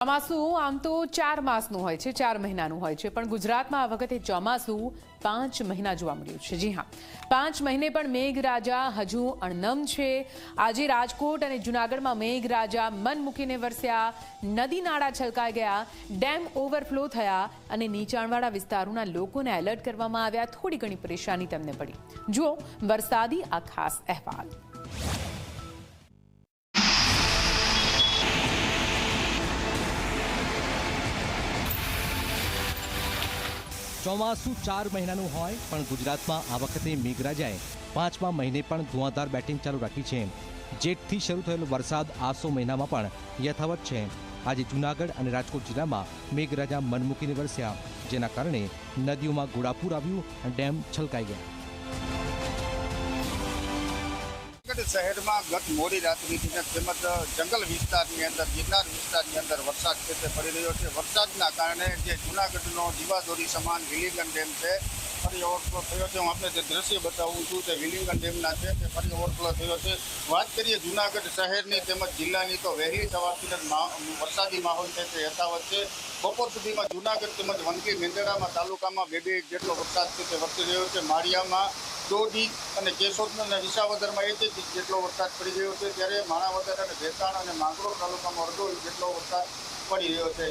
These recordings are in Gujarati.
ચોમાસું આમ તો ચાર માસનું હોય છે, ચાર મહિનાનું હોય છે, પણ ગુજરાતમાં આ વખતે ચોમાસું પાંચ મહિના જોવા મળ્યું છે. જી હા. પાંચ મહિને પણ મેઘરાજા હજુ અણનમ છે. આજે રાજકોટ અને જૂનાગઢમાં મેઘરાજા મન મૂકીને વરસ્યા, નદી નાળા છલકાઈ ગયા, ડેમ ઓવરફ્લો થયા અને નીચાણવાળા વિસ્તારોના લોકોને એલર્ટ કરવામાં આવ્યા. થોડી ઘણી પરેશાની તેમને પડી. જુઓ વરસાદી આ ખાસ અહેવાલ. ચોમાસું ચાર મહિનાનું હોય, પણ ગુજરાતમાં આ વખતે મેઘરાજાએ પાંચમા મહિને પણ ધુઆધાર બેટિંગ ચાલુ રાખી છે. જેઠથી શરૂ થયેલો વરસાદ આસો મહિનામાં પણ યથાવત છે. આજે જૂનાગઢ અને રાજકોટ જિલ્લામાં મેઘરાજા મનમૂકીને વરસ્યા, જેના કારણે નદીઓમાં ઘોડાપૂર આવ્યું અને ડેમ છલકાઈ ગયા. જૂનાગઢ શહેરમાં ગત મોડી રાત્રિથી તેમજ જંગલ વિસ્તારની અંદર, ગિરનાર વિસ્તારની અંદર વરસાદ છે તે પડી રહ્યો છે. વરસાદના કારણે જે જૂનાગઢનો જીવાદોરી સમાન વિલિંગન ડેમ છે, ફરી ઓવરફ્લો થયો છે. હું આપણે જે દ્રશ્ય બતાવું છું, તે વિલિંગન ડેમના છે, તે ફરી ઓવરફ્લો થયો છે. વાત કરીએ જૂનાગઢ શહેરની તેમજ જિલ્લાની, તો વહેલી સવારથી વરસાદી માહોલ છે તે યથાવત છે. બપોર સુધીમાં જૂનાગઢ તેમજ વનકી મેંદરડામાં તાલુકામાં બે બે જેટલો વરસાદ છે તે વરસી રહ્યો છે. માળિયામાં દોઢ અને કેશોદ અને વિસાવદરમાં એક એક ઇંચ જેટલો વરસાદ પડી રહ્યો છે. ત્યારે માણાવદર અને ભેસાણ અને માંગરોળ તાલુકામાં અડધો ઇંચ જેટલો વરસાદ પડી રહ્યો છે.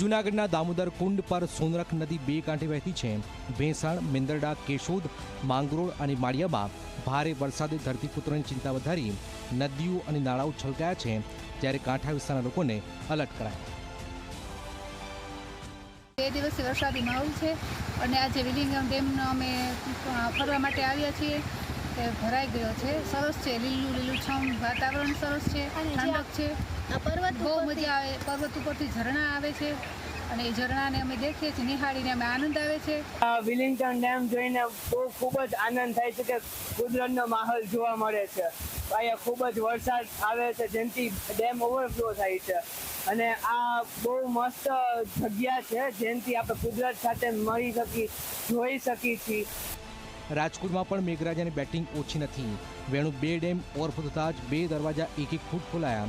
જૂનાગઢના દામોદર કુંડ પર સોનરખ નદી બે કાંઠે વહેતી છે. ભેંસાણ, મેંદરડા, કેશોદ, માંગરોળ અને માળિયામાં ભારે વરસાદે ધરતીપુત્રોની ચિંતા વધારી નદીઓ અને નાળાઓ છલકાયા છે. ત્યારે કાંઠા વિસ્તારના લોકોને અલર્ટ કરાયા. બે દિવસથી વરસાદી માહોલ છે અને આજે વિલિંગમ ડેમનો અમે ફરવા માટે આવ્યા છીએ. તે ભરાઈ ગયો છે. સરસ છે. લીલું લીલુંછમ વાતાવરણ સરસ છે. ઠંડક છે. આ પર્વત બહુ મજા આવે. પર્વત ઉપરથી ઝરણા આવે છે. અને એ ઝરણાને અમે દેખીએ છીએ નિહાળીને અમે આનંદ આવે છે. આ વિલિંગ્ટન ડેમ જોઈને બહુ ખૂબ જ આનંદ થાય છે કે કુદરતનો માહોલ જોવા મળે છે. અહીંયા ખૂબ જ વરસાદ આવે છે જેનાથી ડેમ ઓવરફ્લો થાય છે. અને આ બહુ મસ્ત જગ્યા છે જેનાથી આપણે કુદરત સાથે મળી શકી જોઈ શકીએ છીએ. રાજકોટમાં પણ મેઘરાજાની બેટિંગ ઓછી નથી. વેણુ બે ડેમ ઓવરફ્લો થતાં જ બે દરવાજા એક એક ફૂટ ખોલાયા.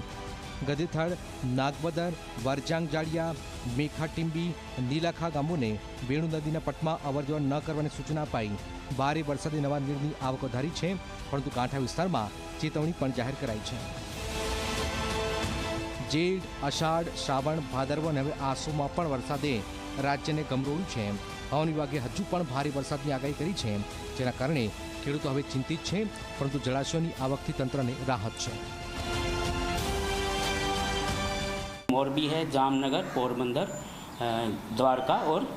ગધેથળ, નાગબદર, વરજાંગ જાળિયા, મેખા ટીંબી, નીલાખા ગામોને વેણુ નદીના પટમાં અવરજવર ન કરવાની સૂચના અપાઈ. ભારે વરસાદે નવા નીરની આવક વધારી છે, પરંતુ કાંઠા વિસ્તારમાં ચેતવણી પણ જાહેર કરાઈ છે. જેઠ અષાઢ, શ્રાવણ, ભાદરવ અને હવે આસોમાં પણ વરસાદે રાજ્યને ગમરોળ્યું છે. હવામાન વિભાગે હજુ પણ ભારે વરસાદની આગાહી કરી છે. જેના કારણે ખેડૂતો હવે ચિંતિત છે, પરંતુ જળાશયોની આવકથી તંત્રને રાહત છે. मोरबी है, जामनगर, पोरबंदर द्वारका और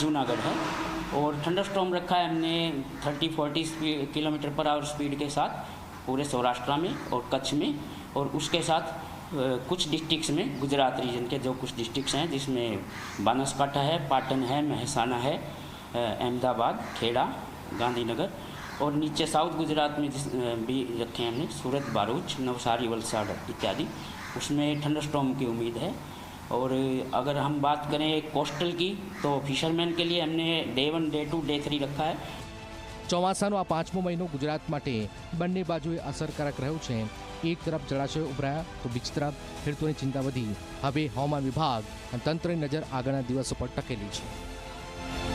जूनागढ़ है। और थंडर स्टॉम रखा है हमने 30 40 किलोमीटर पर आवर स्पीड के साथ पूरे सौराष्ट्र में और कच्छ में। और उसके साथ कुछ डिस्ट्रिक्ट्स में, गुजरात रीजन के जो कुछ डिस्ट्रिक्ट्स हैं, जिसमें बानसकाठा है, पाटन है, महसाना है अहमदाबाद, खेड़ा, गांधीनगर और नीचे साउथ गुजरात में जिस भी रखे हैं हमने, सूरत बारूच नवसारी, वलसाड़ इत्यादि। उसमें ठंडर स्टॉर्म की उम्मीद है और अगर हम बात करें कोस्टल की तो फिशरमैन के लिए हमने day one day two day three रखा है ચોમાસાનો આ પાંચમો મહિનો ગુજરાત માટે બંને બાજુએ અસરકારક રહ્યો છે એક તરફ જળાશયો ઉભરાયા તો બીજી તરફ ખેડૂતોની ચિંતા વધી હવે હવામાન વિભાગ અને તંત્રની નજર આગળના દિવસો પર ટકેલી છે